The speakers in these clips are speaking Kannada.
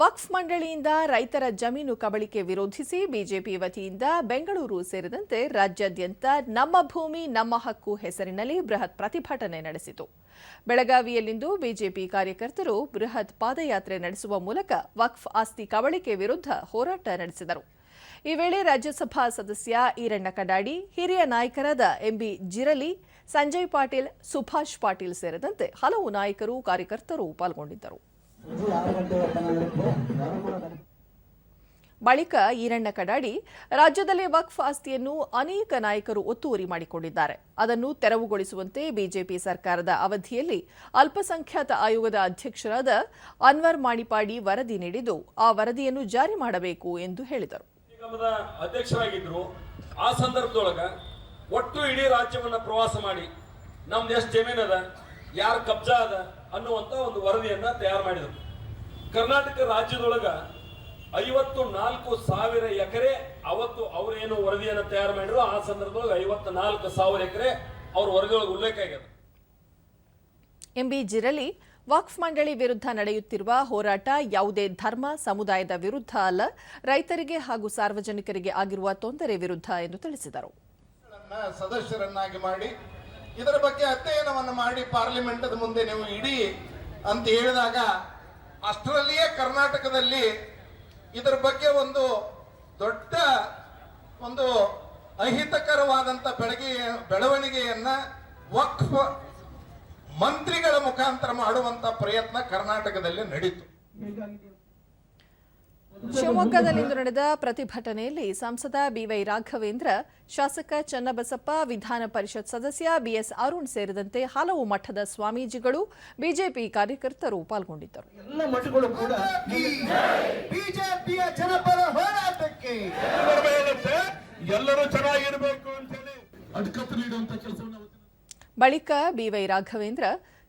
ವಕ್ಫ್ ಮಂಡಳಿಯಿಂದ ರೈತರ ಜಮೀನು ಕಬಳಿಕೆ ವಿರೋಧಿಸಿ ಬಿಜೆಪಿ ವತಿಯಿಂದ ಬೆಂಗಳೂರು ಸೇರಿದಂತೆ ರಾಜ್ಯಾದ್ಯಂತ ನಮ್ಮ ಭೂಮಿ, ನಮ್ಮ ಹಕ್ಕು ಹೆಸರಿನಲ್ಲಿ ಬೃಹತ್ ಪ್ರತಿಭಟನೆ ನಡೆಸಿತು. ಬೆಳಗಾವಿಯಲ್ಲಿಂದು ಬಿಜೆಪಿ ಕಾರ್ಯಕರ್ತರು ಬೃಹತ್ ಪಾದಯಾತ್ರೆ ನಡೆಸುವ ಮೂಲಕ ವಕ್ಫ್ ಆಸ್ತಿ ಕಬಳಿಕೆ ವಿರುದ್ಧ ಹೋರಾಟ ನಡೆಸಿದರು. ಈ ವೇಳೆ ರಾಜ್ಯಸಭಾ ಸದಸ್ಯ ಈರಣ್ಣ ಕಡಾಡಿ, ಹಿರಿಯ ನಾಯಕರಾದ ಎಂಬಿ ಜಿರಲಿ, ಸಂಜಯ್ ಪಾಟೀಲ್, ಸುಭಾಷ್ ಪಾಟೀಲ್ ಸೇರಿದಂತೆ ಹಲವು ನಾಯಕರು, ಕಾರ್ಯಕರ್ತರು ಪಾಲ್ಗೊಂಡಿದ್ದರು. ಬಳಿಕ ಈರಣ್ಣ ಕಡಾಡಿ ರಾಜ್ಯದಲ್ಲಿ ವಕ್ಫ್ ಆಸ್ತಿಯನ್ನು ಅನೇಕ ನಾಯಕರು ಒತ್ತುವರಿ ಮಾಡಿಕೊಂಡಿದ್ದಾರೆ. ಅದನ್ನು ತೆರವುಗೊಳಿಸುವಂತೆ ಬಿಜೆಪಿ ಸರ್ಕಾರದ ಅವಧಿಯಲ್ಲಿ ಅಲ್ಪಸಂಖ್ಯಾತ ಆಯೋಗದ ಅಧ್ಯಕ್ಷರಾದ ಅನ್ವರ್ ಮಾಣಿಪಾಡಿ ವರದಿ ನೀಡಿದ್ದು, ಆ ವರದಿಯನ್ನು ಜಾರಿ ಮಾಡಬೇಕು ಎಂದು ಹೇಳಿದರು. ಅಧ್ಯಕ್ಷರಾಗಿದ್ದರು ಆ ಸಂದರ್ಭದೊಳಗ ಒಟ್ಟು ಇಡೀ ರಾಜ್ಯವನ್ನ ಪ್ರವಾಸ ಮಾಡಿ ನಮ್ದು ಎಷ್ಟು ಜಮೀನ್ ಅದ, ಯಾರು ಕಬ್ಜಾ ಅದ ಅನ್ನುವಂತ ಒಂದು ವರದಿಯನ್ನ ತಯಾರು ಮಾಡಿದ್ರು. ಕರ್ನಾಟಕ ರಾಜ್ಯದೊಳಗ ಐವತ್ತು ನಾಲ್ಕು ಸಾವಿರ ಎಕರೆ ಅವತ್ತು ಅವರೇನು ವರದಿಯನ್ನು ತಯಾರು ಮಾಡಿದ್ರು ಆ ಸಂದರ್ಭದಲ್ಲಿ ಐವತ್ತು ನಾಲ್ಕು ಸಾವಿರ ಎಕರೆ ಅವ್ರ ವರದಿಯೊಳಗೆ ಉಲ್ಲೇಖ ಆಗ್ಯದ. ಎಂಬಿ ಜಿರಲಿ ವಕ್ಫ್ ಮಂಡಳಿ ವಿರುದ್ಧ ನಡೆಯುತ್ತಿರುವ ಹೋರಾಟ ಯಾವುದೇ ಧರ್ಮ ಸಮುದಾಯದ ವಿರುದ್ಧ ಅಲ್ಲ ರೈತರಿಗೆ ಹಾಗೂ ಸಾರ್ವಜನಿಕರಿಗೆ ಆಗಿರುವ ತೊಂದರೆ ವಿರುದ್ಧ ಎಂದು ತಿಳಿಸಿದರು. ಸದಸ್ಯರನ್ನಾಗಿ ಮಾಡಿ ಇದರ ಬಗ್ಗೆ ಅಧ್ಯಯನವನ್ನು ಮಾಡಿ ಪಾರ್ಲಿಮೆಂಟ್ ಮುಂದೆ ನೀವು ಇಡಿ ಅಂತ ಹೇಳಿದಾಗ ಅಷ್ಟರಲ್ಲಿಯೇ ಕರ್ನಾಟಕದಲ್ಲಿ ಇದರ ಬಗ್ಗೆ ಒಂದು ದೊಡ್ಡ ಒಂದು ಅಹಿತಕರವಾದಂತ ಬೆಳಗಿ, ಬೆಳವಣಿಗೆಯನ್ನ ವಕ್ಫ್ ಮಂತ್ರಿಗಳ ಮುಖಾಂತರ ಮಾಡುವಂತ ಪ್ರಯತ್ನ ಕರ್ನಾಟಕದಲ್ಲಿ ನಡೀತು. ಶಿವಮೊಗ್ಗದಲ್ಲಿಂದು ನಡೆದ ಪ್ರತಿಭಟನೆಯಲ್ಲಿ ಸಂಸದ ಬಿವೈ ರಾಘವೇಂದ್ರ ಶಾಸಕ ಚನ್ನಬಸಪ್ಪ ವಿಧಾನ ಪರಿಷತ್ ಸದಸ್ಯ ಬಿಎಸ್ ಅರುಣ್ ಸೇರಿದಂತೆ ಹಲವು ಮಠದ ಸ್ವಾಮೀಜಿಗಳು ಬಿಜೆಪಿ ಕಾರ್ಯಕರ್ತರು ಪಾಲ್ಗೊಂಡಿದ್ದರು. ಬಳಿಕ ಬಿವೈ ರಾಘವೇಂದ್ರ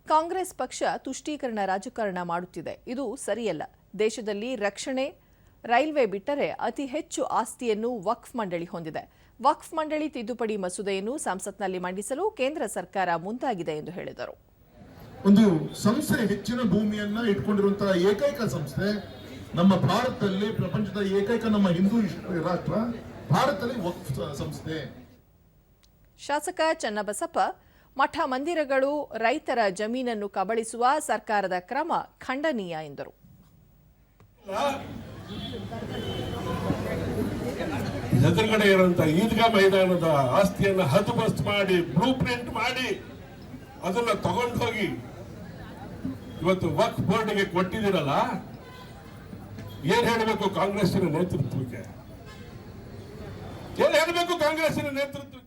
ಕಾಂಗ್ರೆಸ್ ಪಕ್ಷ ತುಷ್ಟೀಕರಣ ರಾಜಕಾರಣ ಮಾಡುತ್ತಿದೆ. ಇದು ಸರಿಯಲ್ಲ. ದೇಶದಲ್ಲಿ ರಕ್ಷಣೆ ರೈಲ್ವೆ ಬಿಟ್ಟರೆ ಅತಿ ಹೆಚ್ಚು ಆಸ್ತಿಯನ್ನು ವಕ್ಫ್ ಮಂಡಳಿ ಹೊಂದಿದೆ. ವಕ್ಫ್ ಮಂಡಳಿ ತಿದ್ದುಪಡಿ ಮಸೂದೆಯನ್ನು ಸಂಸತ್ನಲ್ಲಿ ಮಂಡಿಸಲು ಕೇಂದ್ರ ಸರ್ಕಾರ ಮುಂದಾಗಿದೆ ಎಂದು ಹೇಳಿದರು. ಒಂದು ಸಂಸ್ಥೆ ಹೆಚ್ಚಿನ ಭೂಮಿಯನ್ನ ಇಟ್ಕೊಂಡಿರುವಂತಹ ಏಕೈಕ ಸಂಸ್ಥೆ ನಮ್ಮ ಭಾರತದಲ್ಲಿ ಪ್ರಪಂಚದ ಏಕೈಕ ನಮ್ಮ ಹಿಂದೂ ರಾಷ್ಟ್ರ ಭಾರತದಲ್ಲಿ ವಕ್ಫ್ ಸಂಸ್ಥೆ. ಶಾಸಕ ಚನ್ನಬಸಪ್ಪ ಮಠ ಮಂದಿರಗಳು ರೈತರ ಜಮೀನನ್ನು ಕಬಳಿಸುವ ಸರ್ಕಾರದ ಕ್ರಮ ಖಂಡನೀಯ ಎಂದರು. ಎದುರುಗಡೆ ಇರುವಂತ ಈದ್ಗಾ ಮೈದಾನದ ಆಸ್ತಿಯನ್ನ ಹದ್ದುಬಸ್ತ್ ಮಾಡಿ ಬ್ಲೂ ಪ್ರಿಂಟ್ ಮಾಡಿ, ಅದನ್ನ ತಗೊಂಡು ಹೋಗಿ ಇವತ್ತು ವಕ್ ಬೋರ್ಡ್ಗೆ ಕೊಟ್ಟಿದ್ದೀರಲ್ಲ, ಏನ್ ಹೇಳಬೇಕು ಕಾಂಗ್ರೆಸ್ಸಿನ ನೇತೃತ್ವಕ್ಕೆ? ಏನ್ ಹೇಳಬೇಕು ಕಾಂಗ್ರೆಸ್ಸಿನ ನೇತೃತ್ವಕ್ಕೆ